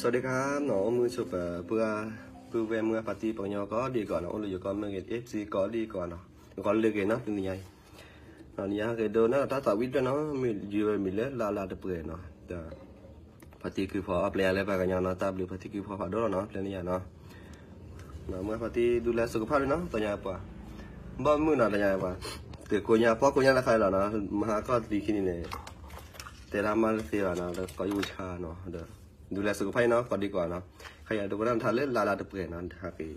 สวัสดีครับหนอมือชุบเพื่อเพื่อเวมือปฏิปัญญาก็ดีก่อนเนาะหรืออยู่ก็มือเอฟซีก็ดีก่อนเนาะก็เลือกเองนะตัวนี้ไงเนนี่ฮะก็โดนนะถ้าต่อวิทย์เนาะมีอยู่มีเลยลาลาตะเปื่อยเนาะแต่ปฏิคือพออัพเลยอะไรไปกันเนาะตาบหรือปฏิคือพอพอดเนาะเรื่องนี้เนาะเนาะเมื่อปฏิดูแลสุขภาพด้วยเนาะตัวนี้ป่ะบ่มือเนาตัวนี้ป่ะแต่กูเนี่ยพอกูเนี่ยละใครแล้วเนาะมหาก็ดีขึ้นนี่เนี่ยแต่ละมาเสียเนาะก็ยูชาเนาะเด้อ ดูแลสุขภาพเนาะก่อนดีกว่าเนาะใครอยากดูนั่นทานเล่นลาลาตะเปื่อยนาะฮักอี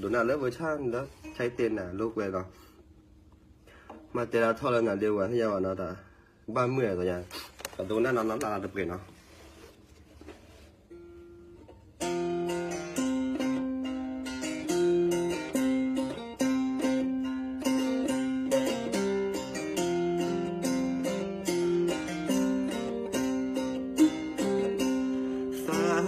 ดูน่าเลิศเวอร์ชันแล้วใช้เต็นน่ะลูกเวเนาะมาแต่ละท่อแล้วน่ะเดียวกันที่ยาวเนาะแต่บ้านเมื่อยตัวยังดูน่าน้ำน้ำลาลาตะเปื่อยเนาะ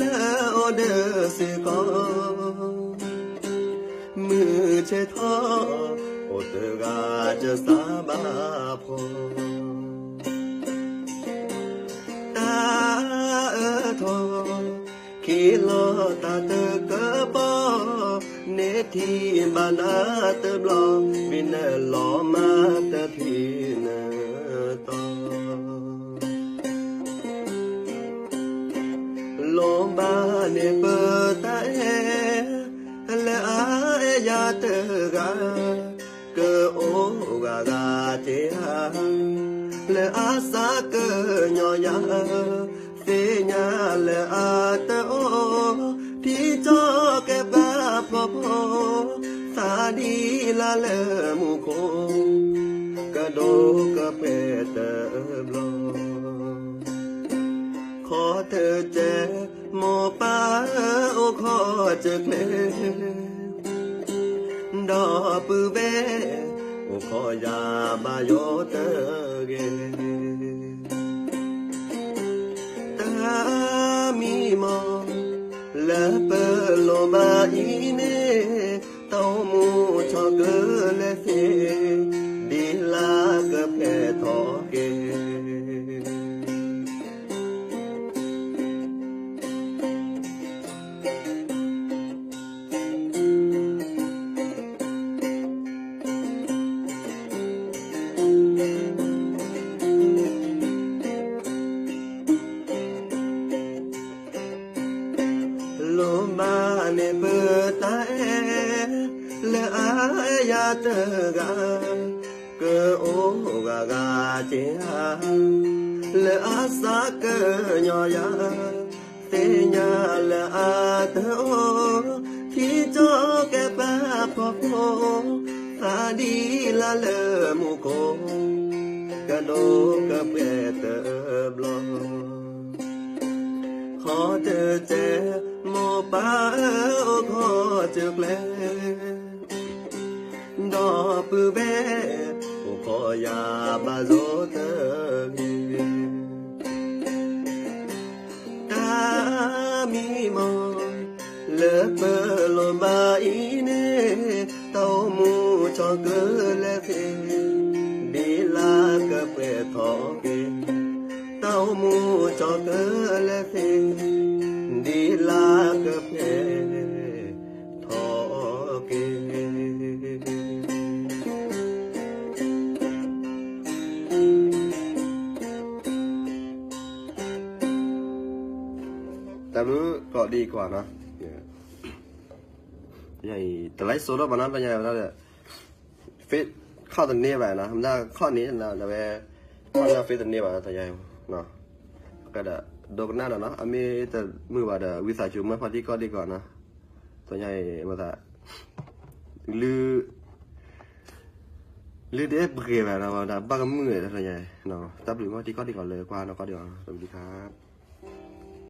มอและออเดอร์สิกอมือเชทอโอเตกาจะสาบาพอตาเออทอขีโลตาเตกะปอเนทีบานาเตบลอบินลอมาเตที lom ba ne bơ ta e le a e ya te ga cơ o ga ga te ha le a sa cơ nhỏ ya fe nya le a te o thi cho ke ba po po sa di la le mu ko ka do ka pe te blo ขอเธอเจ โมอป้าโอขอจะเพลดอปือเบโอขอยาบาโยเตเกตามีมอและเปโลมาอีเนเต้ามูชอเกเลเฟ le ya te ga ke o ga ga che le a ya te nya le cho ke pa po po ta đi la le mu ko ka do ka pe te blo khó te te khó chực lên อปือเบโอขอยาบาโซเตมีตามีมอเลเปโลมาอีเนเต้ามูชอเกเลเฟดีลากะเปทอเก tao mu cho cơ lê phê đi la แต่มือก็ดีกว่านะใหญ่แต่ไลสุดแลบวนั้นเป็นใหญ่แล้วเนี่ยฟิตข้อตันเนี้ไปนะทำได้ข้อนี้นะแต่ว่าข้อนี้ฟิตตันเนี้ไปแต่ใหญ่เนาะก็เด้ดกหน้าเนาะอเมีแต่มือว่าเด้วิสาจูมื่พอดีก็ดีกว่านะตัวใหญ่มาแต่ลือลือเด็บเกลียดแบบนะว่าบักมืออะไรตัวใหญ่เนาะตับหรือว่าที่ก็ดีกว่าเลยกว่าเนาะก็เดี๋ยวสวัสดีครับ